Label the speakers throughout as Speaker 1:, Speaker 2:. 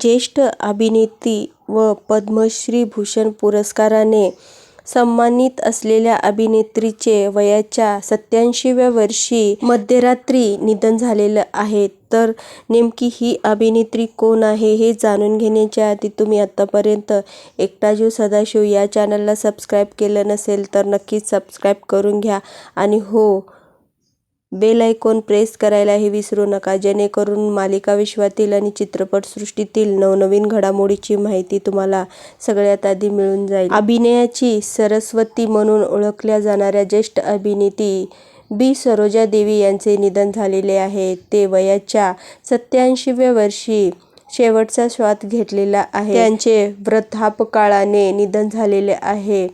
Speaker 1: ज्येष्ठ अभिनेत्री व पद्मश्री भूषण पुरस्काराने सन्मानित असलेल्या अभिनेत्रीचे वयाच्या सत्त्याऐंशीव्या वर्षी मध्यरात्री निधन झालेलं आहे. तर नेमकी ही अभिनेत्री कोण आहे हे जाणून घेण्याच्या आधी तुम्ही आतापर्यंत एकटा जीव सदाशिव या चॅनलला सबस्क्राईब केलं नसेल तर नक्कीच सबस्क्राईब करून घ्या आणि हो बेल आयकॉन प्रेस करायलाही विसरू नका जेणेकरून मालिका विश्वातील आणि चित्रपटसृष्टीतील नवनवीन घडामोडीची माहिती तुम्हाला सगळ्यात आधी मिळून जाईल. अभिनयाची सरस्वती म्हणून ओळखल्या जाणाऱ्या ज्येष्ठ अभिनेती बी. सरोजा देवी यांचे निधन झालेले आहे. ते वयाच्या सत्याऐंशीव्या वर्षी शेवटचा श्वास घेतलेला आहे. त्यांचे वृद्धापकाळाने निधन झालेले आहे.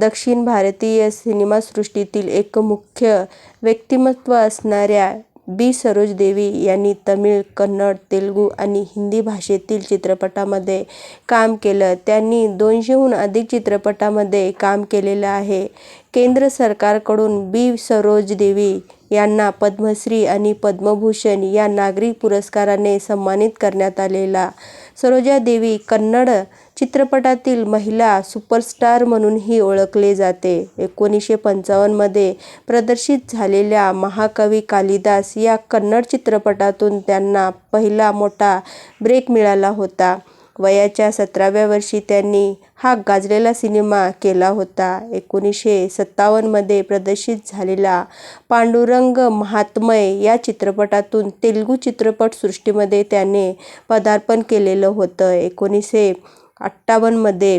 Speaker 1: दक्षिण भारतीय सिनेमासृष्टीतील एक मुख्य व्यक्तिमत्व असणाऱ्या बी. सरोजादेवी यांनी तमिळ, कन्नड, तेलुगू आणि हिंदी भाषेतील चित्रपटामध्ये काम केलं. त्यांनी दोनशेहून अधिक चित्रपटामध्ये काम केलेलं आहे. केंद्र सरकारकडून बी. सरोजादेवी यांना पद्मश्री आणि पद्मभूषण या नागरी पुरस्काराने सन्मानित करण्यात आलेलं. सरोजादेवी कन्नड चित्रपटातील महिला सुपरस्टार म्हणूनही ओळखले जाते. एकोणीसशे पंचावन्नमध्ये प्रदर्शित झालेल्या महाकवी कालिदास या कन्नड चित्रपटातून त्यांना पहिला मोठा ब्रेक मिळाला होता. वयाच्या सतराव्या वर्षी त्यांनी हा गाजलेला सिनेमा केला होता. एकोणीसशे सत्तावन्नमध्ये प्रदर्शित झालेल्या पांडुरंग महात्म्य या चित्रपटातून तेलुगू चित्रपटसृष्टीमध्ये त्यांनी पदार्पण केलेलं होतं. एकोणीसशे अठ्ठावन्नमध्ये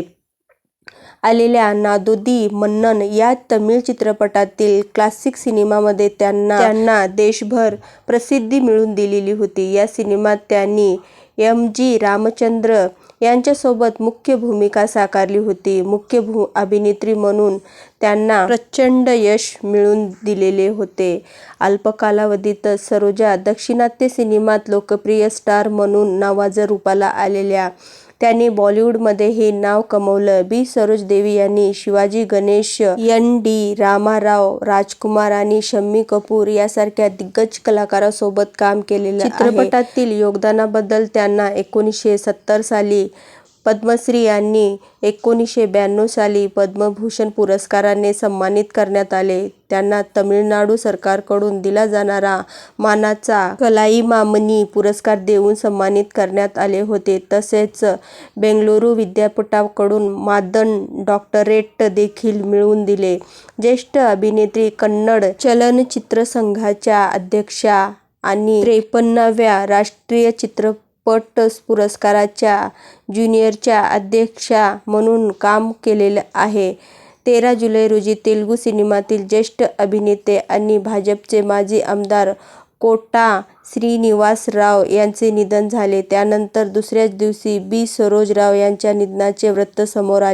Speaker 1: आलेल्या नादोदी मन्नन या तमिळ चित्रपटातील क्लासिक सिनेमामध्ये त्यांना देशभर प्रसिद्धी मिळवून दिलेली होती. या सिनेमात त्यांनी एम. जी. रामचंद्र यांच्यासोबत मुख्य भूमिका साकारली होती. मुख्य भू अभिनेत्री म्हणून त्यांना प्रचंड यश मिळून दिलेले होते. अल्प कालावधीतच सरोजा दाक्षिणात्य सिनेमात लोकप्रिय स्टार म्हणून नवाजा रूपाला आलेल्या त्यांनी बॉलिवूडमध्येही नाव कमवलं बी. सरोज देवी यांनी शिवाजी गणेश एन. डी रामाराव, राजकुमार आणि शम्मी कपूर यासारख्या दिग्गज कलाकारासोबत काम केलेलं चित्रपटातील योगदानाबद्दल त्यांना एकोणीसशे सत्तर साली पद्मश्री यांनी एकोणीसशे ब्याण्णव साली पद्मभूषण पुरस्काराने सन्मानित करण्यात आले. त्यांना तमिळनाडू सरकारकडून दिला जाणारा मानाचा कलाईमामणी पुरस्कार देऊन सन्मानित करण्यात आले होते. तसेच बेंगळुरू विद्यापीठाकडून मानद डॉक्टरेट देखील मिळवून दिले. ज्येष्ठ अभिनेत्री, कन्नड चलनचित्रसंघाच्या अध्यक्षा आणि त्रेपन्नाव्या राष्ट्रीय चित्रपट पुरस्काराच्या ज्युरीच्या अध्यक्षा म्हणून काम केलेलं आहे. तेरा जुलै रोजी तेलुगू सिनेमातील ज्येष्ठ अभिनेते आणि भाजपचे माजी आमदार कोटा श्रीनिवास राव यांचे निधन झाले. त्यानंतर दुसऱ्याच दिवशी बी. सरोज राव यांच्या निधनाचे वृत्त समोर आले.